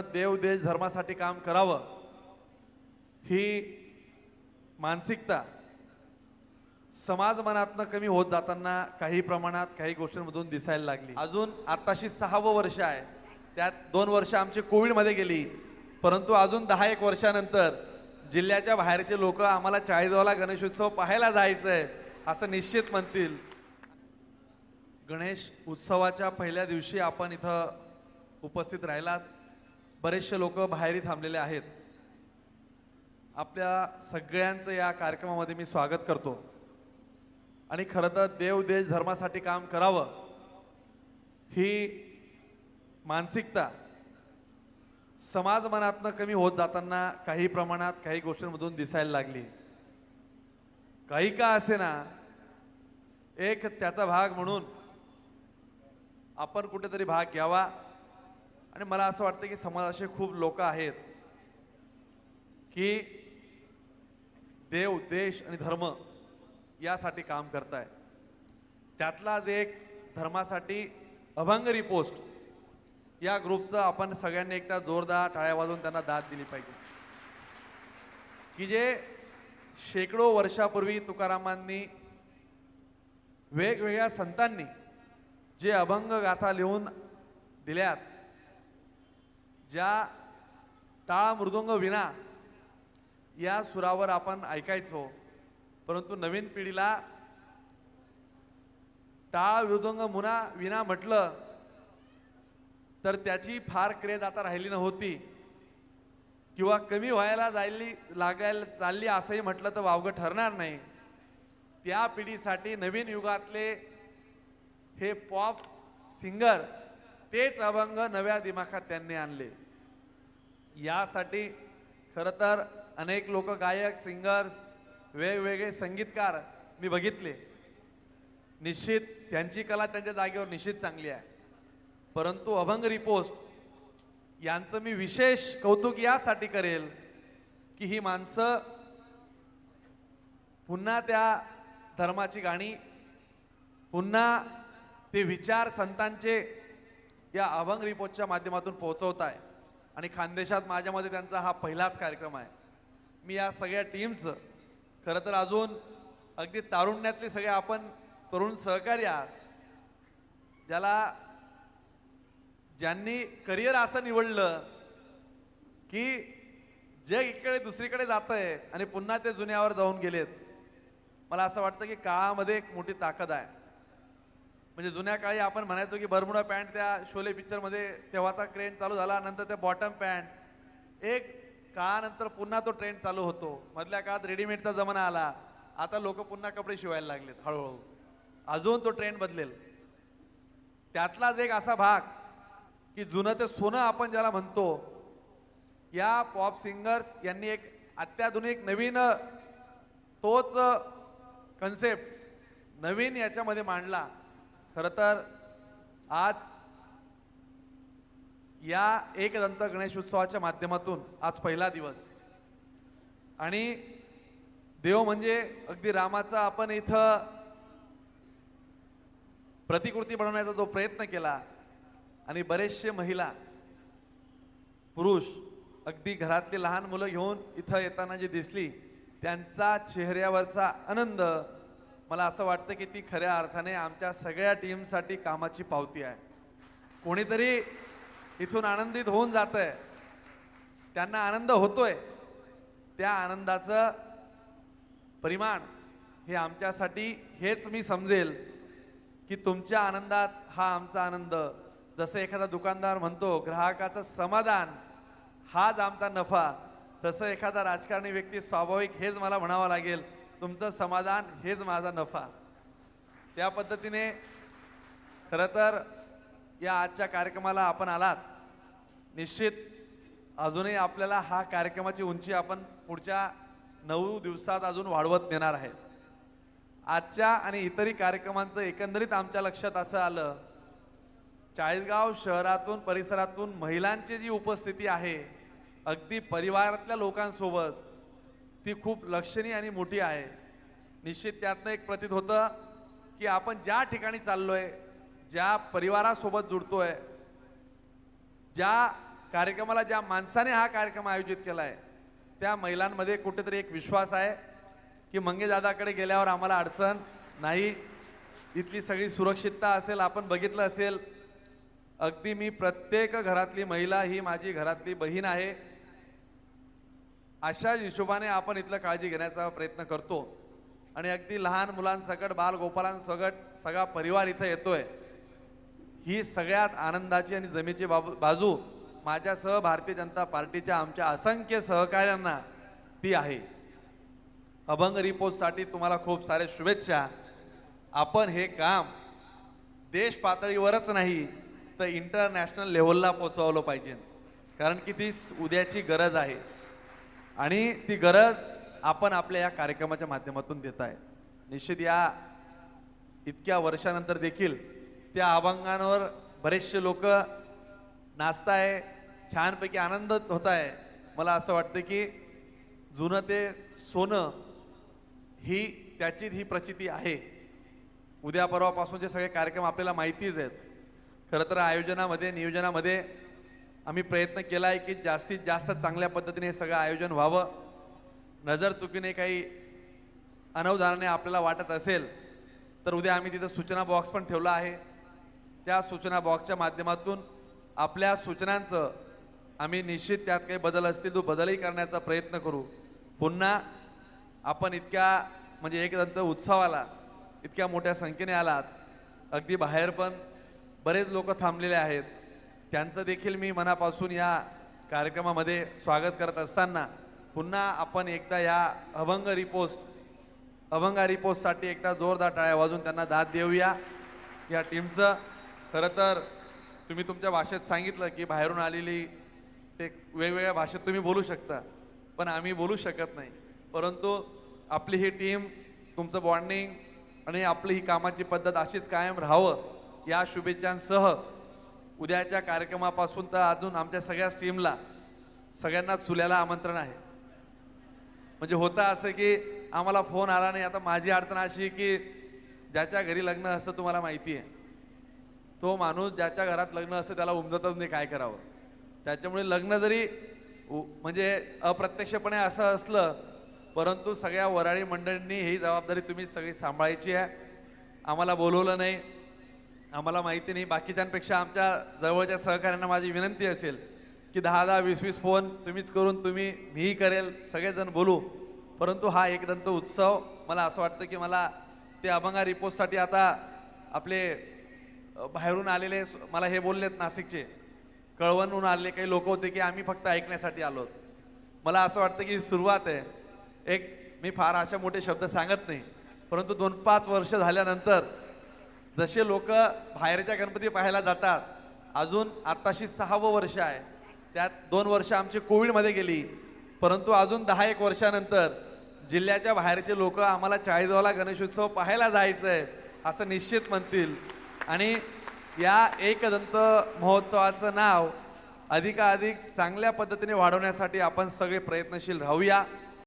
देव देश धर्मासाठी काम करावं ही मानसिकता समाज मनातनं कमी होत जाताना काही प्रमाणात काही गोष्टींमधून दिसायला लागली. अजून आताशी सहावं वर्ष आहे. त्यात दोन वर्ष आमची कोविडमध्ये गेली. परंतु अजून दहा एक वर्षानंतर जिल्ह्याच्या बाहेरचे लोक आम्हाला चाळीसगावला गणेशोत्सव पाहायला जायचं आहे असं निश्चित म्हणतील. गणेश उत्सवाच्या पहिल्या दिवशी आपण इथं उपस्थित राहिलात. बरेचसे लोक बाहेरही थांबलेले आहेत. आपल्या सगळ्यांचं या कार्यक्रमामध्ये मी स्वागत करतो. आणि खरं तर देव देश धर्मासाठी काम करावं ही मानसिकता समाज मनातनं कमी होत जाताना काही प्रमाणात काही गोष्टींमधून दिसायला लागली. काही का असे ना एक त्याचा भाग म्हणून आपण कुठेतरी भाग घ्यावा. आणि मला असं वाटतं की समाजाचे खूप लोक आहेत की देव देश आणि धर्म यासाठी काम करताय. त्यातलाच एक धर्मासाठी अभंग रिपोस्ट या ग्रुपचं आपण सगळ्यांनी एकदा जोरदार टाळ्या वाजवून त्यांना दाद दिली पाहिजे. की जे शेकडो वर्षापूर्वी तुकारामांनी वेगवेगळ्या संतांनी जे अभंग गाथा लिहून दिल्यात ज्या टाळ मृदुंग विना या सुरावर आपण ऐकायचो परंतु नवीन पिढीला टाळ मृदुंग मुना विना म्हटलं तर त्याची फार क्रेज आता राहिली नव्हती. किंवा कमी व्हायला जायली लागायला चालली असंही म्हटलं तर वावगं ठरणार नाही. त्या पिढीसाठी नवीन युगातले हे पॉप सिंगर तेच अभंग नव्या दिमाखात त्यांनी आणले. यासाठी खरं तर अनेक लोक गायक सिंगर्स वेगवेगळे संगीतकार मी बघितले. निश्चित त्यांची कला त्यांच्या जागेवर निश्चित चांगली आहे. परंतु अभंग रिपोस्ट यांचं मी विशेष कौतुक यासाठी करेल की ही माणसं पुन्हा त्या धर्माची गाणी पुन्हा ते विचार संतांचे या अभंग रिपोर्टच्या माध्यमातून पोहोचवत आहे आणि खानदेशात माझ्यामध्ये त्यांचा हा पहिलाच कार्यक्रम आहे. मी या सगळ्या टीमचं खरं तर अजून अगदी तारुण्यातले सगळे आपण तरुण सहकारी आहात ज्याला ज्यांनी करिअर असं निवडलं की जग इकडे दुसरीकडे जात आहे आणि पुन्हा ते जुन्यावर जाऊन गेलेत. मला असं वाटतं की काळामध्ये एक मोठी ताकद आहे. म्हणजे जुन्या काळी आपण म्हणायचो की बरमुडा पॅन्ट त्या शोले पिक्चरमध्ये तेव्हाचा ट्रेंड चालू झाला नंतर ते बॉटम पॅन्ट एक काळानंतर पुन्हा तो ट्रेंड चालू होतो. मधल्या काळात रेडीमेडचा जमाना आला. आता लोक पुन्हा कपडे शिवायला लागलेत हळूहळू. अजून तो ट्रेंड बदलेल. त्यातलाच एक असा भाग की जुनं ते सोनं आपण ज्याला म्हणतो या पॉप सिंगर्स यांनी एक अत्याधुनिक नवीन तोच कन्सेप्ट नवीन याच्यामध्ये मांडला. खरं तर आज या एकदंत गणेश उत्सवाच्या माध्यमातून आज पहिला दिवस. आणि देव म्हणजे अगदी रामाचा आपण इथं प्रतिकृती बनवण्याचा जो प्रयत्न केला आणि बरेचसे महिला पुरुष अगदी घरातली लहान मुलं घेऊन इथं येताना जी दिसली त्यांचा चेहऱ्यावरचा आनंद मला असं वाटतं की ती खऱ्या अर्थाने आमच्या सगळ्या टीमसाठी कामाची पावती आहे. कोणीतरी इथून आनंदित होऊन जात आहे त्यांना आनंद होतोय. त्या आनंदाचं परिमाण हे आमच्यासाठी हेच मी समजेल की तुमच्या आनंदात हा आमचा आनंद जसं एखादा दुकानदार म्हणतो ग्राहकाचं समाधान हाच आमचा नफा. तसं एखादा राजकारणी व्यक्ती स्वाभाविक हेच मला म्हणावं लागेल तुमचं समाधान हेच माझा नफा. त्या पद्धतीने खरं तर या आजच्या कार्यक्रमाला आपण आलात. निश्चित अजूनही आपल्याला हा कार्यक्रमाची उंची आपण पुढच्या नऊ दिवसात अजून वाढवत नेणार आहे. आजच्या आणि इतरही कार्यक्रमांचं एकंदरीत आमच्या लक्षात असं आलं चाळीसगाव शहरातून परिसरातून महिलांची जी उपस्थिती आहे अगदी परिवारातल्या लोकांसोबत ती खूप लक्षणीय आणि मोठी आहे. निश्चित त्यातनं एक प्रतीत होतं की आपण ज्या ठिकाणी चाललोय ज्या परिवारासोबत जुडतोय ज्या कार्यक्रमाला ज्या माणसाने हा कार्यक्रम आयोजित केला आहे त्या महिलांमध्ये कुठेतरी एक विश्वास आहे की मंगेदादाकडे गेल्यावर आम्हाला अडचण नाही. इथली सगळी सुरक्षितता असेल आपण बघितलं असेल. अगदी मी प्रत्येक घरातली महिला ही माझी घरातली बहीण आहे. अशा हिशोबाने आपण इथलं काळजी घेण्याचा प्रयत्न करतो. आणि अगदी लहान मुलांसकट बालगोपालांसकट सगळा परिवार इथं येतोय. ही सगळ्यात आनंदाची आणि जमेची बाब बाजू माझ्यासह भारतीय जनता पार्टीच्या आमच्या असंख्य सहकाऱ्यांना ती आहे. अभंग रिपोर्टसाठी तुम्हाला खूप साऱ्या शुभेच्छा. आपण हे काम देश पातळीवरच नाही तर इंटरनॅशनल लेवलला पोचवलं पाहिजे. कारण की ती उद्याची गरज आहे. आणि ती गरज आपण आपल्या या कार्यक्रमाच्या माध्यमातून देत आहे. निश्चित या इतक्या वर्षानंतर देखील त्या अभंगांवर बरेचसे लोक नाचताय छानपैकी आनंद होत आहे. मला असं वाटतं की जुनं ते सोनं ही त्याची ही प्रचिती आहे. उद्या परवापासूनचे सगळे कार्यक्रम आपल्याला माहितीच आहेत. खरं तर आयोजनामध्ये नियोजनामध्ये आम्ही प्रयत्न केला आहे की जास्तीत जास्त चांगल्या पद्धतीने हे सगळं आयोजन व्हावं. नजर चुकीने काही अनवधानाने आपल्याला वाटत असेल तर उद्या आम्ही तिथं सूचना बॉक्स पण ठेवला आहे. त्या सूचना बॉक्सच्या माध्यमातून आपल्या सूचनांचं आम्ही निश्चित त्यात काही बदल असतील तो बदलही करण्याचा प्रयत्न करू. पुन्हा आपण इतक्या म्हणजे एकदंत उत्सवाला इतक्या मोठ्या संख्येने आलात. अगदी बाहेर पण बरेच लोक थांबलेले आहेत. त्यांचं देखील मी मनापासून या कार्यक्रमामध्ये स्वागत करत असताना पुन्हा आपण एकदा या अभंग रिपोस्ट अभंग रिपोस्टसाठी एकदा जोरदार टाळ्या वाजून त्यांना दाद देऊया. या टीमचं खरं तर तुम्ही तुमच्या भाषेत सांगितलं की बाहेरून आलेली ते वेगवेगळ्या भाषेत तुम्ही बोलू शकता पण आम्ही बोलू शकत नाही. परंतु आपली ही टीम तुमचं बॉन्डिंग आणि आपली ही कामाची पद्धत अशीच कायम राहावं या शुभेच्छांसह उद्याच्या कार्यक्रमापासून तर अजून आमच्या सगळ्याच टीमला सगळ्यांना चुल्याला आमंत्रण आहे. म्हणजे होतं असं की आम्हाला फोन आला नाही. आता माझी अडचण अशी आहे की ज्याच्या घरी लग्न असतं तुम्हाला माहिती आहे. तो माणूस ज्याच्या घरात लग्न असतं त्याला उमजतच नाही काय करावं. त्याच्यामुळे लग्न जरी उ- म्हणजे अप्रत्यक्षपणे असं असलं परंतु सगळ्या वराळी मंडळींनी ही जबाबदारी तुम्ही सगळी सांभाळायची आहे. आम्हाला बोलवलं नाही. आम्हाला माहिती नाही बाकीच्यांपेक्षा आमच्या जवळच्या सहकाऱ्यांना माझी विनंती असेल की दहा दहा वीस वीस फोन तुम्हीच करून तुम्ही मीही करेल सगळेजण बोलू. परंतु हा एकदंत उत्सव मला असं वाटतं की मला ते अभंगा रिपोर्टसाठी आता आपले बाहेरून आलेले मला हे बोललेत नाशिकचे. कळवणहून आलेले काही लोक होते की आम्ही फक्त ऐकण्यासाठी आलो मला असं वाटतं की सुरुवात आहे. एक मी फार अशा मोठे शब्द सांगत नाही. परंतु दोन पाच वर्ष झाल्यानंतर जसे लोक बाहेरच्या गणपती पाहायला जातात अजून आत्ताशी सहावं वर्ष आहे. त्यात दोन वर्ष आमची कोविडमध्ये गेली परंतु अजून दहा एक वर्षानंतर जिल्ह्याच्या बाहेरचे लोक आम्हाला चाळीसगावला गणेशोत्सव पाहायला जायचं आहे असं निश्चित म्हणतील. आणि या एकदंत महोत्सवाचं नाव अधिकाधिक चांगल्या पद्धतीने वाढवण्यासाठी आपण सगळे प्रयत्नशील राहूया.